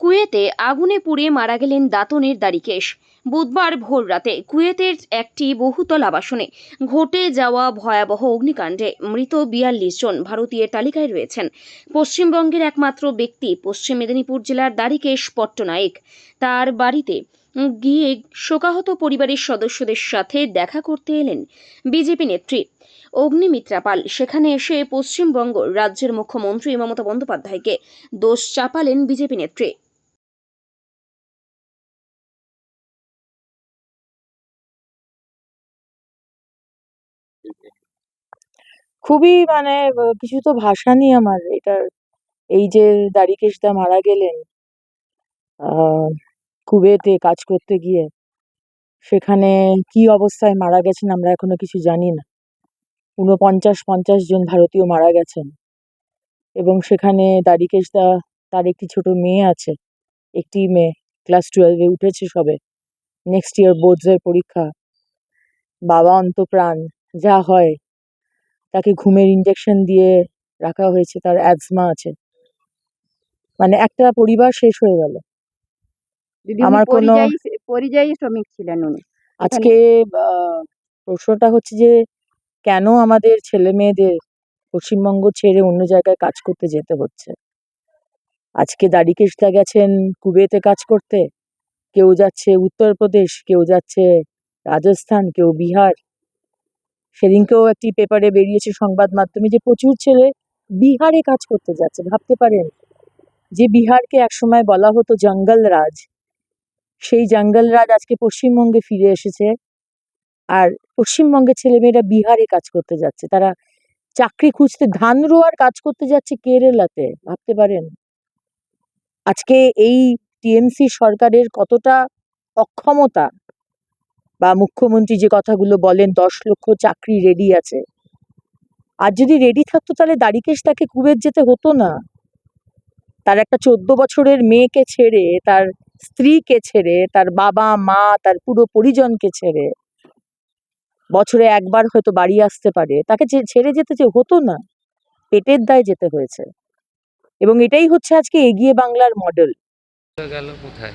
কুয়েতে আগুনে পুড়ে মারা গেলেন দাতনের দাড়িকেশ বুধবার ভোর রাতে কুয়েতের একটি বহুতল আবাসনে ঘটে যাওয়া ভয়াবহ অগ্নিকাণ্ডে মৃত বিয়াল্লিশ জন ভারতীয়ের তালিকায় রয়েছেন। পশ্চিমবঙ্গের একমাত্র ব্যক্তি, পশ্চিম মেদিনীপুর জেলার দাড়িকেশ পট্টনায়েক। তার বাড়িতে গিয়ে শোকাহত পরিবারের সদস্যদের সাথে দেখা করতে এলেন বিজেপি নেত্রী। অগ্নিমিত্রা পাল সেখানে এসে পশ্চিমবঙ্গ রাজ্যের মুখ্যমন্ত্রী মমতা বন্দ্যোপাধ্যায়কে দোষ চাপালেন বিজেপি নেত্রী। খুবই মানে কিছু তো ভাষা নেই আমার এটার, এই যে দাড়িকেশদা মারা গেলেন কুয়েতে কাজ করতে গিয়ে, সেখানে কি অবস্থায় মারা গেছেন আমরা এখনও কিছু জানি না। ঊনপঞ্চাশ পঞ্চাশ জন ভারতীয় মারা গেছেন। এবং সেখানে দাড়িকেশদা তার একটি ছোট মেয়ে আছে, একটি মেয়ে, ক্লাস টুয়েলভে উঠেছে সবে। নেক্সট ইয়ার বোর্ডসের পরীক্ষা, বাবা অন্তপ্রাণ, যা হয় তাকে ঘুমের ইঞ্জেকশন দিয়ে রাখা হয়েছে তার অ্যাজমা আছে। মানে একটা পরিবার শেষ হয়ে গেল। আমার কোনো- পরিযায়ী শ্রমিক ছিলেন উনি। আজকে প্রশ্নটা হচ্ছে যে কেন আমাদের ছেলে মেয়েদের পশ্চিমবঙ্গ ছেড়ে অন্য জায়গায় কাজ করতে যেতে হচ্ছে? আজকে দাড়িকেশদা গেছেন কুবেতে কাজ করতে। কেউ যাচ্ছে উত্তরপ্রদেশ কেউ যাচ্ছে রাজস্থান কেউ বিহার। সেদিনকেও একটি পেপারে বেরিয়েছে সংবাদ মাধ্যমে যে প্রচুর ছেলে বিহারে কাজ করতে যাচ্ছে, ভাবতে পারেন? যে বিহারকে একসময় বলা হতো জঙ্গল রাজ। সেই জঙ্গল রাজ আজকে পশ্চিমবঙ্গে ফিরে এসেছে আর পশ্চিমবঙ্গের ছেলেমেয়েরা বিহারে কাজ করতে যাচ্ছে। তারা চাকরি খুঁজতে ধান রোয়ার কাজ করতে যাচ্ছে কেরালাতে, ভাবতে পারেন? আজকে এই টিএমসি সরকারের কতটা অক্ষমতা বা মুখ্যমন্ত্রী যে কথাগুলো বলেন, দশ লক্ষ চাকরি রেডি আছে। আর যদি রেডি থাকতো তাহলে দাড়িকেশ তাকে কুবেত যেতে হতো না। তার একটা চোদ্দ বছরের মেয়েকে ছেড়ে, তার স্ত্রীকে ছেড়ে, তার বাবা, মা, তার পুরো পরিজনকে ছেড়ে, বছরে একবার হয়তো বাড়ি আসতে পারে। তাকে ছেড়ে যেতে যে হতো না, পেটের দায় যেতে হয়েছে। এবং এটাই হচ্ছে আজকে এগিয়ে বাংলার মডেল গেল কোথায়?